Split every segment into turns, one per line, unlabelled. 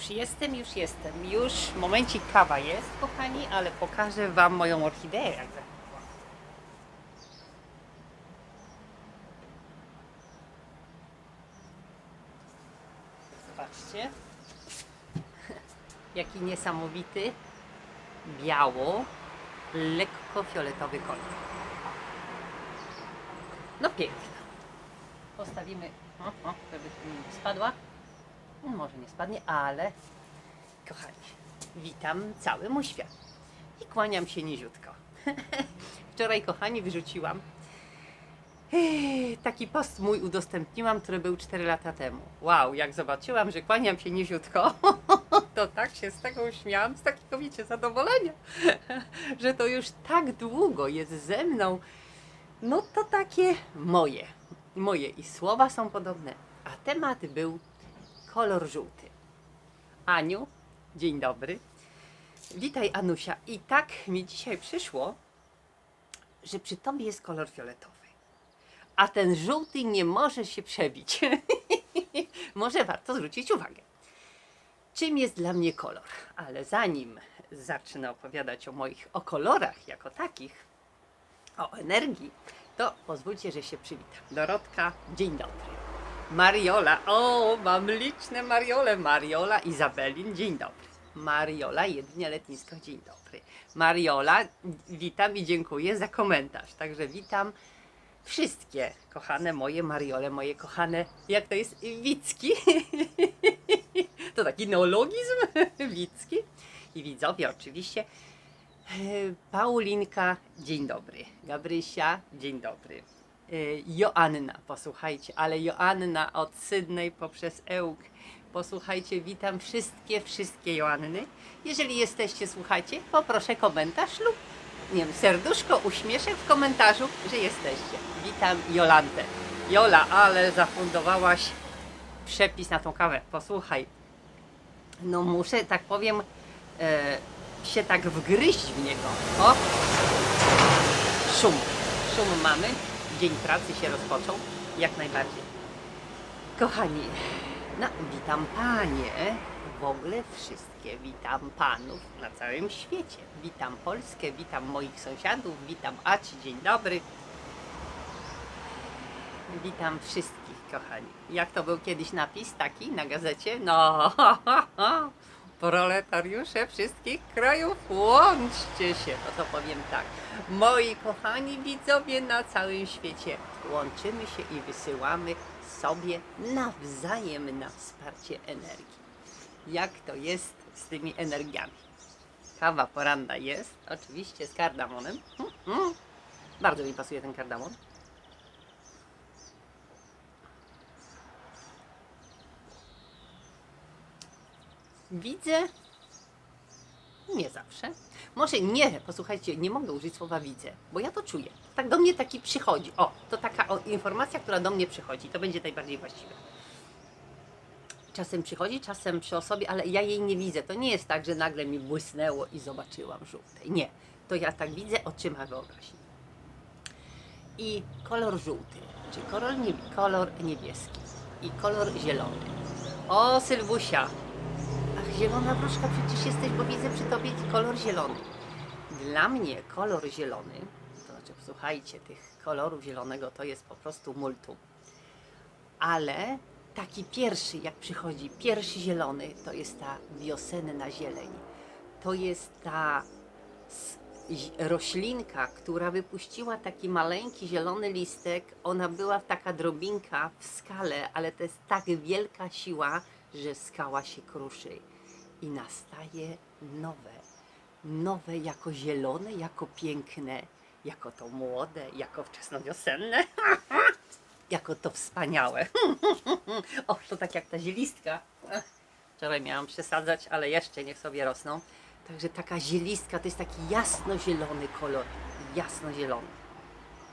Już jestem, już jestem. Już momencik kawa jest, kochani, ale pokażę Wam moją orchideę. Zobaczcie. Jaki niesamowity, biało, lekko fioletowy kolor. No piękna. Postawimy, o, o, żeby spadła. Może nie spadnie, ale kochani, witam cały mój świat i kłaniam się niziutko. Wczoraj, kochani, wyrzuciłam taki post mój udostępniłam, który był 4 lata temu. Wow, jak zobaczyłam, że kłaniam się niziutko, to tak się z tego uśmiałam, z takiego, wiecie, zadowolenia, że to już tak długo jest ze mną. No to takie moje, moje i słowa są podobne, a temat był kolor żółty. Aniu, dzień dobry. Witaj Anusia. I tak mi dzisiaj przyszło, że przy tobie jest kolor fioletowy. A ten żółty nie może się przebić. może warto zwrócić uwagę. Czym jest dla mnie kolor? Ale zanim zacznę opowiadać o moich o kolorach jako takich, o energii, to pozwólcie, że się przywitam. Dorotka, dzień dobry. Mariola, o, mam liczne Mariole. Mariola Izabelin, dzień dobry. Mariola Jedynie Letnisko, dzień dobry. Mariola, witam i dziękuję za komentarz. Także witam wszystkie kochane moje Mariole, moje kochane, jak to jest, Wicki. to taki neologizm, Wicki. I widzowie oczywiście. E, Paulinka, dzień dobry. Gabrysia, dzień dobry. E, Joanna, posłuchajcie, ale Joanna od Sydney poprzez Ełk. Posłuchajcie, witam wszystkie, wszystkie Joanny. Jeżeli jesteście, słuchajcie, poproszę komentarz lub, nie wiem, serduszko, uśmieszek w komentarzu, że jesteście. Witam Jolantę. Jola, ale zafundowałaś przepis na tą kawę. Posłuchaj, no muszę, tak powiem, e, się tak wgryźć w niego. O! Szum. Szum mamy. Dzień pracy się rozpoczął. Jak najbardziej. Kochani, no witam panie. W ogóle wszystkie. Witam panów na całym świecie. Witam Polskę, witam moich sąsiadów, witam Aci, dzień dobry. Witam wszystkich, kochani. Jak to był kiedyś napis taki na gazecie? No, proletariusze wszystkich krajów, łączcie się. No to powiem tak. Moi kochani widzowie na całym świecie, łączymy się i wysyłamy sobie nawzajem na wsparcie energii. Jak to jest z tymi energiami? Kawa poranna jest, oczywiście z kardamonem. Mm. Bardzo mi pasuje ten kardamon. Widzę. Nie zawsze. Może nie, posłuchajcie, nie mogę użyć słowa widzę, bo ja to czuję. Tak do mnie taki przychodzi. O, to taka o, informacja, która do mnie przychodzi. To będzie najbardziej właściwe. Czasem przychodzi, czasem przy osobie, ale ja jej nie widzę. To nie jest tak, że nagle mi błysnęło i zobaczyłam żółte. Nie. To ja tak widzę oczyma wyobraźni. I kolor żółty, czy kolor, niebie- kolor niebieski i kolor zielony. O, Sylwusia, zielona wróżka, przecież jesteś, bo widzę przy tobie kolor zielony. Dla mnie kolor zielony, to znaczy, słuchajcie, tych kolorów zielonego to jest po prostu multum. Ale taki pierwszy, jak przychodzi, pierwszy zielony, to jest ta wiosenna zieleń. To jest ta roślinka, która wypuściła taki maleńki zielony listek. Ona była taka drobinka w skale, ale to jest tak wielka siła, że skała się kruszy i nastaje nowe. Nowe jako zielone, jako piękne, jako to młode, jako wczesnowiosenne, jako to wspaniałe. o, to tak jak ta zielistka. Wczoraj miałam przesadzać, ale jeszcze niech sobie rosną. Także taka zielistka to jest taki jasno-zielony kolor. Jasno-zielony.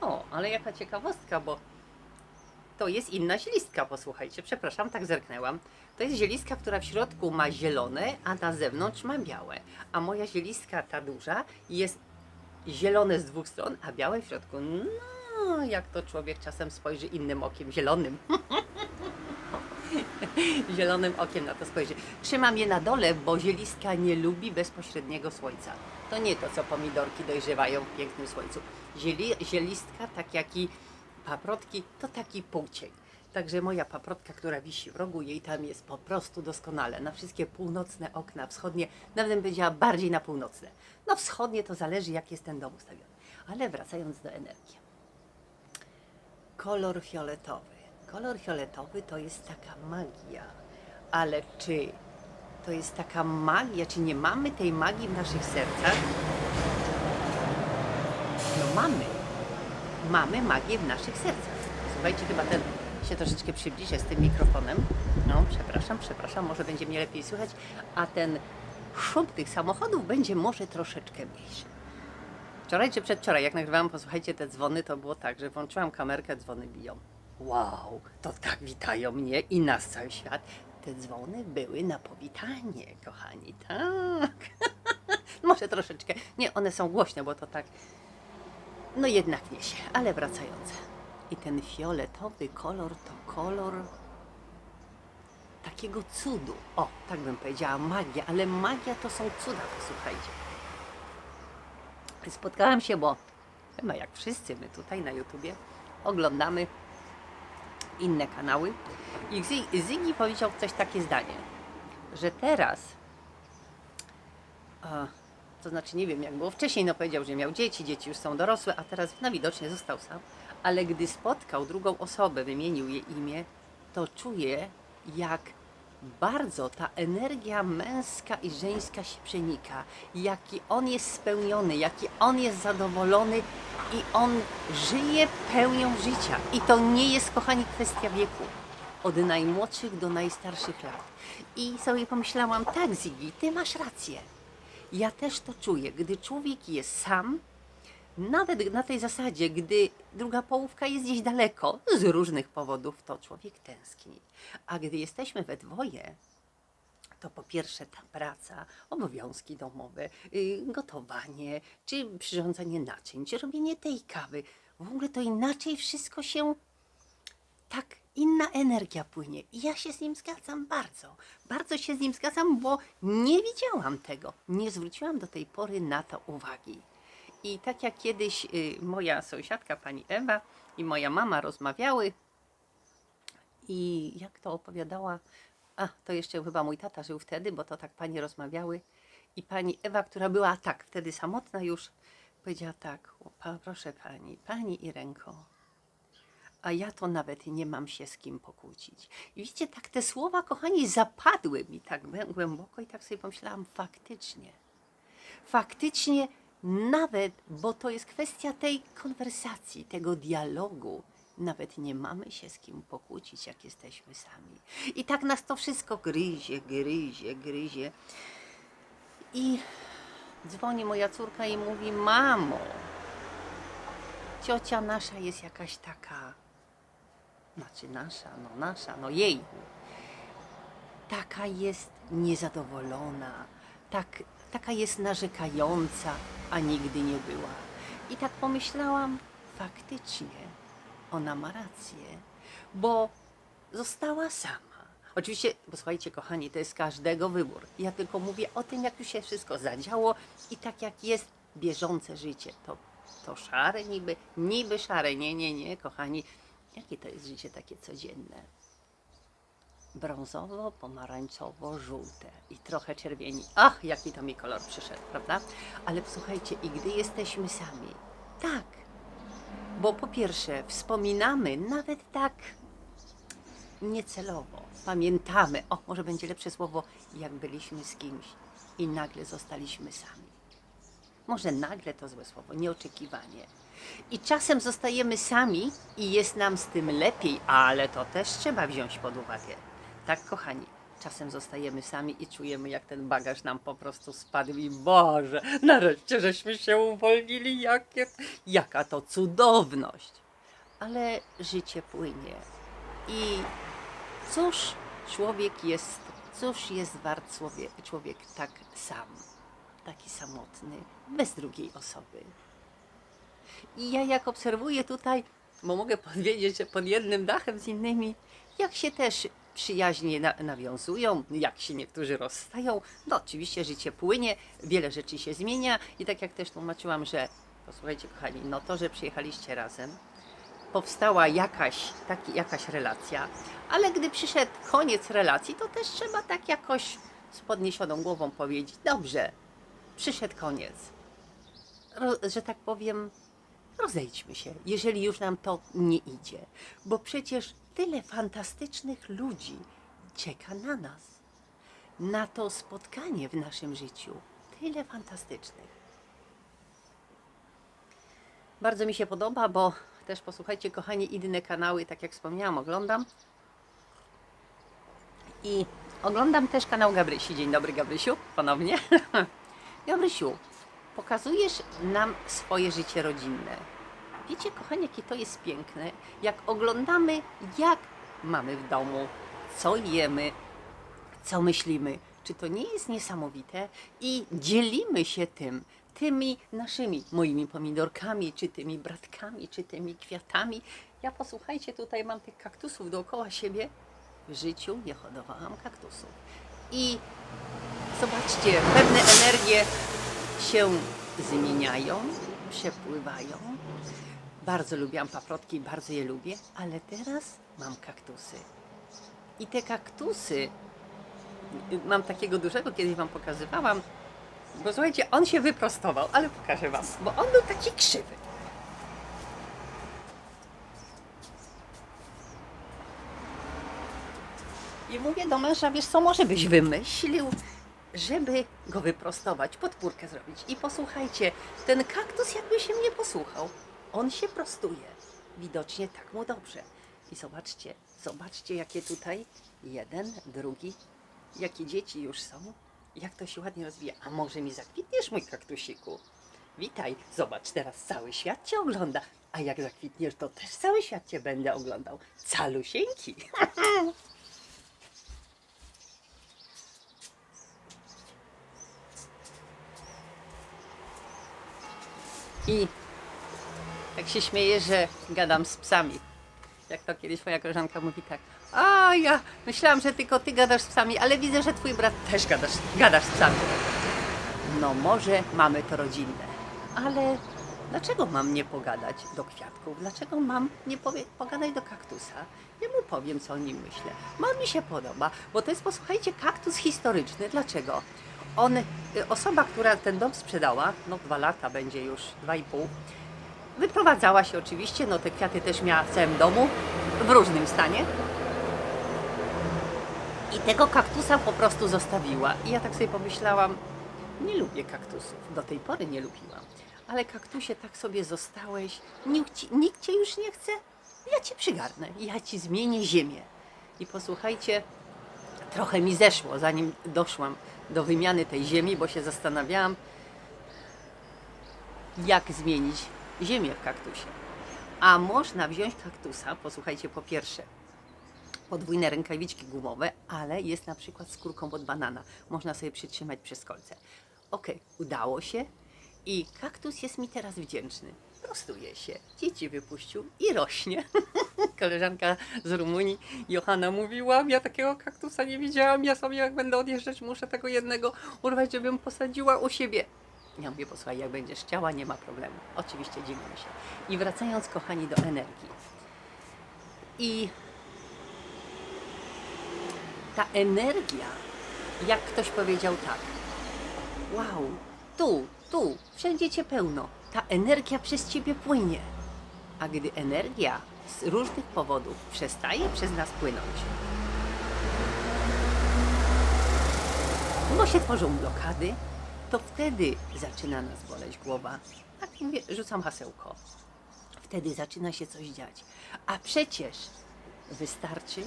O, ale jaka ciekawostka, bo to jest inna zielistka, posłuchajcie. Przepraszam, tak zerknęłam. To jest zielistka, która w środku ma zielone, a na zewnątrz ma białe. A moja zielistka, ta duża, jest zielone z dwóch stron, a białe w środku. No, jak to człowiek czasem spojrzy innym okiem, zielonym. zielonym okiem na to spojrzy. Trzymam je na dole, bo zielistka nie lubi bezpośredniego słońca. To nie to, co pomidorki dojrzewają w pięknym słońcu. Zieli, zielistka, tak jak i paprotki, to taki półcień. Także moja paprotka, która wisi w rogu, jej tam jest po prostu doskonale. Na wszystkie północne okna, wschodnie, nawet bym powiedziała bardziej na północne. No wschodnie to zależy, jak jest ten dom ustawiony. Ale wracając do energii. Kolor fioletowy. Kolor fioletowy to jest taka magia. Ale czy to jest taka magia, czy nie mamy tej magii w naszych sercach? No mamy. Mamy magię w naszych sercach. Słuchajcie, chyba ten się troszeczkę przybliżę z tym mikrofonem. No, przepraszam, przepraszam, może będzie mnie lepiej słychać, a ten szum tych samochodów będzie może troszeczkę mniejszy. Wczoraj czy przedwczoraj, jak nagrywałam, posłuchajcie, te dzwony, to było tak, że włączyłam kamerkę, dzwony biją. Wow, to tak witają mnie i nas cały świat. Te dzwony były na powitanie, kochani, tak. Może troszeczkę. Nie, one są głośne, bo to tak. No jednak nie się, ale wracając. I ten fioletowy kolor to kolor takiego cudu. O, tak bym powiedziała, magia, ale magia to są cuda, posłuchajcie. Spotkałam się, bo chyba jak wszyscy my tutaj na YouTubie oglądamy inne kanały i Zy- Zygi powiedział coś takie zdanie, że teraz a, to znaczy nie wiem jak było wcześniej, no powiedział, że miał dzieci, dzieci już są dorosłe, a teraz no widocznie został sam, ale gdy spotkał drugą osobę, wymienił jej imię, to czuje jak bardzo ta energia męska i żeńska się przenika, jaki on jest spełniony, jaki on jest zadowolony i on żyje pełnią życia. I to nie jest, kochani, kwestia wieku. Od najmłodszych do najstarszych lat. I sobie pomyślałam, tak Ziggy, ty masz rację. Ja też to czuję, gdy człowiek jest sam, nawet na tej zasadzie, gdy druga połówka jest gdzieś daleko, z różnych powodów, to człowiek tęskni. A gdy jesteśmy we dwoje, to po pierwsze ta praca, obowiązki domowe, y, gotowanie, czy przyrządzanie naczyń, czy robienie tej kawy. W ogóle to inaczej wszystko się tak inna energia płynie. I ja się z nim zgadzam bardzo. Bardzo się z nim zgadzam, bo nie widziałam tego. Nie zwróciłam do tej pory na to uwagi. I tak jak kiedyś y, moja sąsiadka, pani Ewa i moja mama rozmawiały, i jak to opowiadała, a to jeszcze chyba mój tata żył wtedy, bo to tak panie rozmawiały. I pani Ewa, która była tak wtedy samotna już, powiedziała tak, proszę pani, pani Irenko, a ja to nawet nie mam się z kim pokłócić. I widzicie, tak te słowa, kochani, zapadły mi tak głę- głęboko i tak sobie pomyślałam, faktycznie, faktycznie nawet, bo to jest kwestia tej konwersacji, tego dialogu, nawet nie mamy się z kim pokłócić, jak jesteśmy sami. I tak nas to wszystko gryzie, gryzie, gryzie. I dzwoni moja córka i mówi: Mamo, ciocia nasza jest jakaś taka, znaczy nasza, no nasza, no jej, taka jest niezadowolona, tak, taka jest narzekająca, a nigdy nie była. I tak pomyślałam, faktycznie ona ma rację, bo została sama. Oczywiście, bo słuchajcie, kochani, to jest każdego wybór. Ja tylko mówię o tym, jak już się wszystko zadziało i tak jak jest bieżące życie. To, to szare niby, niby szare. Nie, nie, nie, kochani. Jakie to jest życie takie codzienne? brązowo, pomarańczowo, żółte i trochę czerwieni. Ach, jaki to mi kolor przyszedł, prawda? Ale słuchajcie, i gdy jesteśmy sami, tak, bo po pierwsze wspominamy nawet tak niecelowo, pamiętamy, o, może będzie lepsze słowo, jak byliśmy z kimś i nagle zostaliśmy sami. Może nagle to złe słowo, nieoczekiwanie. I czasem zostajemy sami i jest nam z tym lepiej, ale to też trzeba wziąć pod uwagę. Tak, kochani, czasem zostajemy sami i czujemy, jak ten bagaż nam po prostu spadł i Boże, nareszcie żeśmy się uwolnili, jakie, jaka to cudowność. Ale życie płynie i cóż człowiek jest, cóż jest wart człowiek, człowiek tak sam, taki samotny, bez drugiej osoby. I ja jak obserwuję tutaj, bo mogę powiedzieć, że pod jednym dachem z innymi, jak się też przyjaźnie na, nawiązują, jak się niektórzy rozstają. No oczywiście życie płynie, wiele rzeczy się zmienia i tak jak też tłumaczyłam, że posłuchajcie kochani, no to, że przyjechaliście razem, powstała jakaś, taki, jakaś relacja, ale gdy przyszedł koniec relacji, to też trzeba tak jakoś z podniesioną głową powiedzieć, dobrze, przyszedł koniec. Ro, że tak powiem, rozejdźmy się, jeżeli już nam to nie idzie, bo przecież tyle fantastycznych ludzi czeka na nas, na to spotkanie w naszym życiu. Tyle fantastycznych. Bardzo mi się podoba, bo też posłuchajcie, kochani, inne kanały, tak jak wspomniałam, oglądam. I oglądam też kanał Gabrysi. Dzień dobry, Gabrysiu, ponownie. Gabrysiu, pokazujesz nam swoje życie rodzinne. Wiecie, kochani, jakie to jest piękne, jak oglądamy, jak mamy w domu, co jemy, co myślimy. Czy to nie jest niesamowite? I dzielimy się tym, tymi naszymi, moimi pomidorkami, czy tymi bratkami, czy tymi kwiatami. Ja posłuchajcie, tutaj mam tych kaktusów dookoła siebie. W życiu nie hodowałam kaktusów. I zobaczcie, pewne energie się zmieniają, przepływają. Bardzo lubiłam paprotki, bardzo je lubię, ale teraz mam kaktusy. I te kaktusy mam takiego dużego, kiedyś wam pokazywałam, bo słuchajcie, on się wyprostował, ale pokażę wam, bo on był taki krzywy. I mówię do męża, wiesz co, może byś wymyślił, żeby go wyprostować, podpórkę zrobić. I posłuchajcie, ten kaktus jakby się mnie posłuchał. On się prostuje. Widocznie tak mu dobrze. I zobaczcie, zobaczcie jakie tutaj jeden, drugi, jakie dzieci już są, jak to się ładnie rozwija. A może mi zakwitniesz, mój kaktusiku? Witaj, zobacz, teraz cały świat cię ogląda. A jak zakwitniesz, to też cały świat cię będę oglądał. Calusieńki. I tak się śmieję, że gadam z psami. Jak to kiedyś moja koleżanka mówi tak. A ja myślałam, że tylko ty gadasz z psami, ale widzę, że twój brat też gadasz, gadasz z psami. No może mamy to rodzinne, ale dlaczego mam nie pogadać do kwiatków? Dlaczego mam nie powie, pogadać do kaktusa? Ja mu powiem, co o nim myślę. On mi się podoba, bo to jest, posłuchajcie, kaktus historyczny. Dlaczego? On, y, osoba, która ten dom sprzedała, no dwa lata będzie już, dwa i pół, wyprowadzała się oczywiście, no te kwiaty też miała w całym domu, w różnym stanie. I tego kaktusa po prostu zostawiła. I ja tak sobie pomyślałam, nie lubię kaktusów, do tej pory nie lubiłam. Ale kaktusie tak sobie zostałeś, nikt, nikt cię już nie chce, ja cię przygarnę, ja ci zmienię ziemię. I posłuchajcie, trochę mi zeszło, zanim doszłam do wymiany tej ziemi, bo się zastanawiałam, jak zmienić ziemię w kaktusie. A można wziąć kaktusa, posłuchajcie, po pierwsze, podwójne rękawiczki gumowe, ale jest na przykład skórką od banana. Można sobie przytrzymać przez kolce. Ok, udało się i kaktus jest mi teraz wdzięczny. Prostuje się, dzieci wypuścił i rośnie. Koleżanka z Rumunii, Johanna, mówiła, ja takiego kaktusa nie widziałam, ja sobie jak będę odjeżdżać, muszę tego jednego urwać, żebym posadziła u siebie. Ja mówię, posłuchaj, jak będziesz chciała, nie ma problemu. Oczywiście dzielimy się. I wracając, kochani, do energii. I ta energia, jak ktoś powiedział tak, wow, tu, tu, wszędzie cię pełno, ta energia przez ciebie płynie. A gdy energia z różnych powodów przestaje przez nas płynąć, bo się tworzą blokady, to wtedy zaczyna nas boleć głowa. Tak mówię, rzucam hasełko. Wtedy zaczyna się coś dziać. A przecież wystarczy,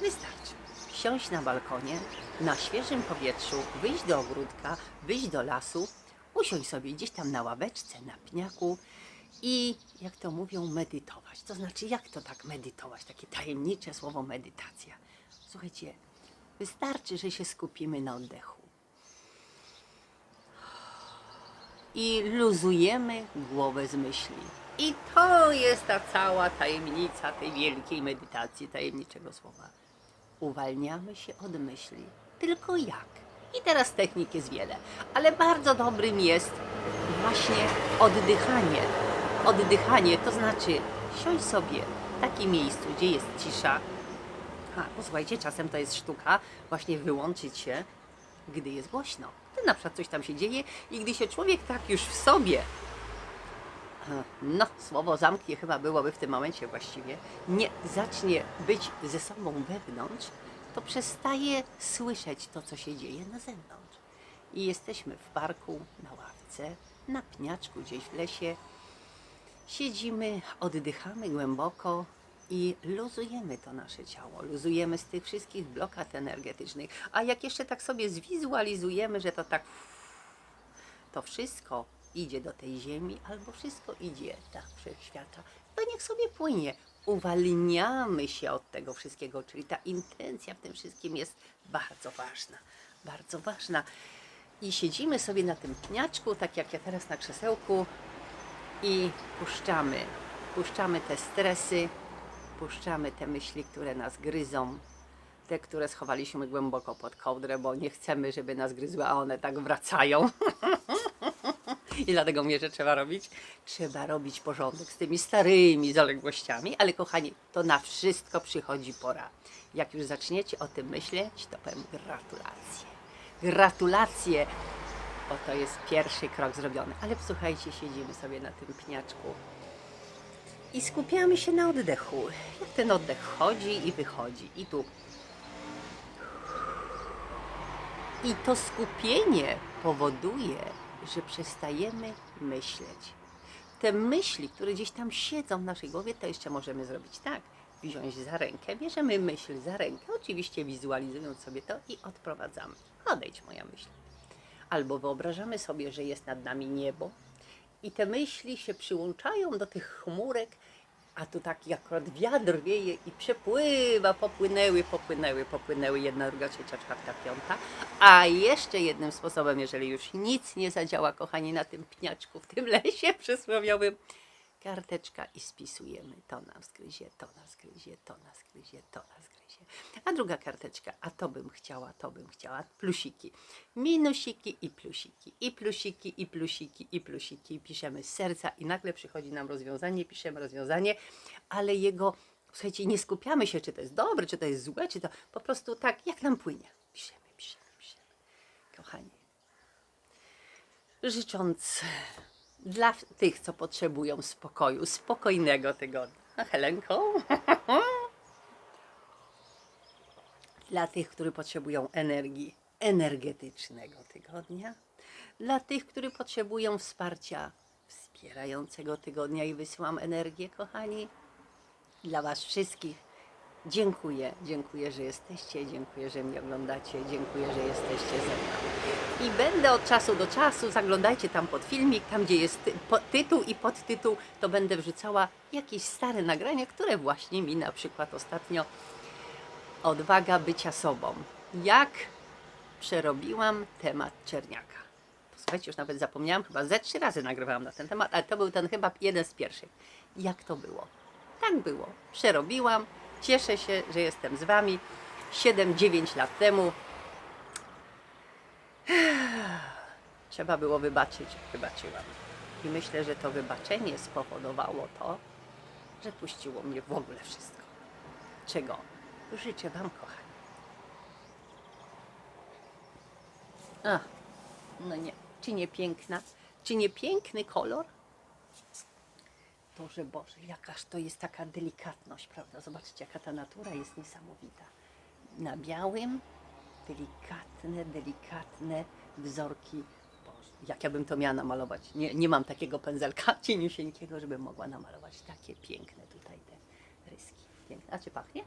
wystarczy siąść na balkonie, na świeżym powietrzu, wyjść do ogródka, wyjść do lasu, usiąść sobie gdzieś tam na ławeczce, na pniaku i, jak to mówią, medytować. To znaczy, jak to tak medytować? Takie tajemnicze słowo medytacja. Słuchajcie, wystarczy, że się skupimy na oddechu. I luzujemy głowę z myśli. I to jest ta cała tajemnica tej wielkiej medytacji, tajemniczego słowa. uwalniamy się od myśli. Tylko jak? I teraz technik jest wiele, ale bardzo dobrym jest właśnie oddychanie. Oddychanie to znaczy siąść sobie w takim miejscu, gdzie jest cisza. A, posłuchajcie, czasem to jest sztuka właśnie wyłączyć się, gdy jest głośno. Gdy na przykład coś tam się dzieje i gdy się człowiek tak już w sobie no, słowo zamknie chyba byłoby w tym momencie właściwie, nie zacznie być ze sobą wewnątrz, to przestaje słyszeć to, co się dzieje na zewnątrz. I jesteśmy w parku, na ławce, na pniaczku gdzieś w lesie. Siedzimy, oddychamy głęboko i luzujemy to nasze ciało. Luzujemy z tych wszystkich blokad energetycznych. A jak jeszcze tak sobie zwizualizujemy, że to tak to wszystko idzie do tej ziemi, albo wszystko idzie do wszechświata, to niech sobie płynie. Uwalniamy się od tego wszystkiego, czyli ta intencja w tym wszystkim jest bardzo ważna, bardzo ważna. I siedzimy sobie na tym pniaczku, tak jak ja teraz na krzesełku, i puszczamy, puszczamy te stresy, puszczamy te myśli, które nas gryzą, te, które schowaliśmy głęboko pod kołdrę, bo nie chcemy, żeby nas gryzły, a one tak wracają. I dlatego mnie, że trzeba robić? Trzeba robić porządek z tymi starymi zaległościami, ale kochani, to na wszystko przychodzi pora. Jak już zaczniecie o tym myśleć, to powiem gratulacje. Gratulacje, bo to jest pierwszy krok zrobiony. Ale słuchajcie, siedzimy sobie na tym pniaczku i skupiamy się na oddechu. Jak ten oddech wchodzi i wychodzi. I tu I to skupienie powoduje, że przestajemy myśleć. Te myśli, które gdzieś tam siedzą w naszej głowie, to jeszcze możemy zrobić tak. Wziąć za rękę, bierzemy myśl za rękę, oczywiście wizualizując sobie to i odprowadzamy. Odejdź moja myśl. Albo wyobrażamy sobie, że jest nad nami niebo i te myśli się przyłączają do tych chmurek, a tu taki akurat wiatr wieje i przepływa, popłynęły, popłynęły, popłynęły, jedna, druga, trzecia, czwarta, piąta. A jeszcze jednym sposobem, jeżeli już nic nie zadziała, kochani, na tym pniaczku, w tym lesie przysłowiowym, karteczka i spisujemy. To nas gryzie, to nas gryzie, to nas gryzie, to nas gryzie. A druga karteczka, a to bym chciała, to bym chciała. Plusiki. Minusiki i plusiki. I plusiki, i plusiki, i plusiki. Piszemy z serca i nagle przychodzi nam rozwiązanie, piszemy rozwiązanie, ale jego, słuchajcie, nie skupiamy się, czy to jest dobre, czy to jest złe, czy to po prostu tak, jak nam płynie. Piszemy, piszemy, piszemy. Kochani, życząc dla tych, co potrzebują spokoju, spokojnego tygodnia. Helenko? dla tych, którzy potrzebują energii energetycznego tygodnia, dla tych, którzy potrzebują wsparcia wspierającego tygodnia i wysyłam energię, kochani, dla Was wszystkich. Dziękuję, dziękuję, że jesteście, dziękuję, że mnie oglądacie, dziękuję, że jesteście ze mną. I będę od czasu do czasu, zaglądajcie tam pod filmik, tam gdzie jest ty, tytuł i podtytuł, to będę wrzucała jakieś stare nagrania, które właśnie mi na przykład ostatnio odwaga bycia sobą. Jak przerobiłam temat czerniaka. Słuchajcie, już nawet zapomniałam, chyba ze trzy razy nagrywałam na ten temat, ale to był ten chyba jeden z pierwszych. Jak to było? Tak było. Przerobiłam. Cieszę się, że jestem z Wami. 7-9 lat temu. Trzeba było wybaczyć. Wybaczyłam. I myślę, że to wybaczenie spowodowało to, że puściło mnie w ogóle wszystko. Czego życzę Wam, kochani. A, no nie. Czy nie piękna? Czy nie piękny kolor? Boże, Boże, jakaż to jest taka delikatność, prawda? Zobaczcie, jaka ta natura jest niesamowita. Na białym delikatne, delikatne wzorki. Boże, jak ja bym to miała namalować? Nie, nie mam takiego pędzelka cieniusieńkiego, żebym mogła namalować takie piękne tutaj te ryski. Piękne. A czy pachnie?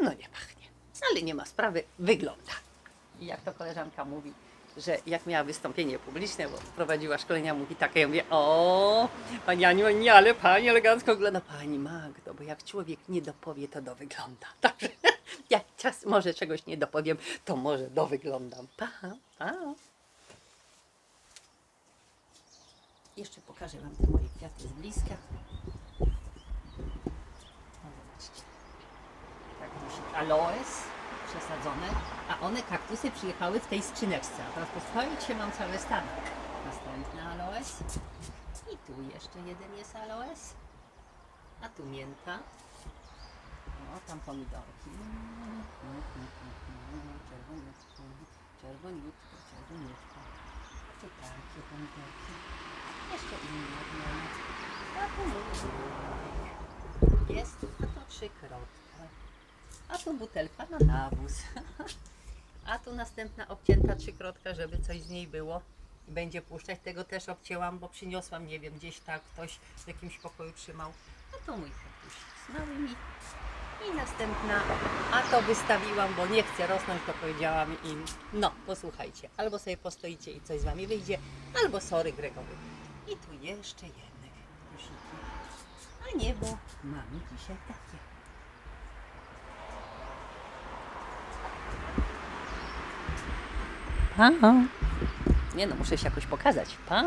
No nie pachnie. Ale nie ma sprawy, wygląda. I jak to koleżanka mówi, że jak miała wystąpienie publiczne, bo prowadziła szkolenia, mówi tak, ja mówię, o, pani Aniu, nie, ale pani elegancko wygląda. Pani Magdo, bo jak człowiek nie dopowie, to dowygląda. Także jak czas może czegoś nie dopowiem, to może dowyglądam. Pa, pa. Jeszcze pokażę Wam te moje kwiaty z bliska. No zobaczcie. Tak musi aloes przesadzone, a one kaktusy przyjechały w tej skrzyneczce. A teraz posłuchajcie, mam cały stan. Następny aloes. I tu jeszcze jeden jest aloes. A tu mięta. O, tam pomidorki. Czerwoniutko, czerwoniutko, czerwoniutko. Tu takie pomidorki. Jeszcze inne odmiany. A tu Jest, a to trzykrotka. A tu butelka na nawóz. A tu następna obcięta trzykrotka, żeby coś z niej było. I będzie puszczać. Tego też obcięłam, bo przyniosłam, nie wiem, gdzieś tak ktoś w jakimś pokoju trzymał. A to mój kaktusik z małymi. I następna, a to wystawiłam, bo nie chcę rosnąć, to powiedziałam im, no posłuchajcie, albo sobie postoicie i coś z wami wyjdzie, albo sorry Gregory. I tu jeszcze jedne kusiki. A niebo mamy dzisiaj takie. Pa! Nie no, muszę się jakoś pokazać. Pa!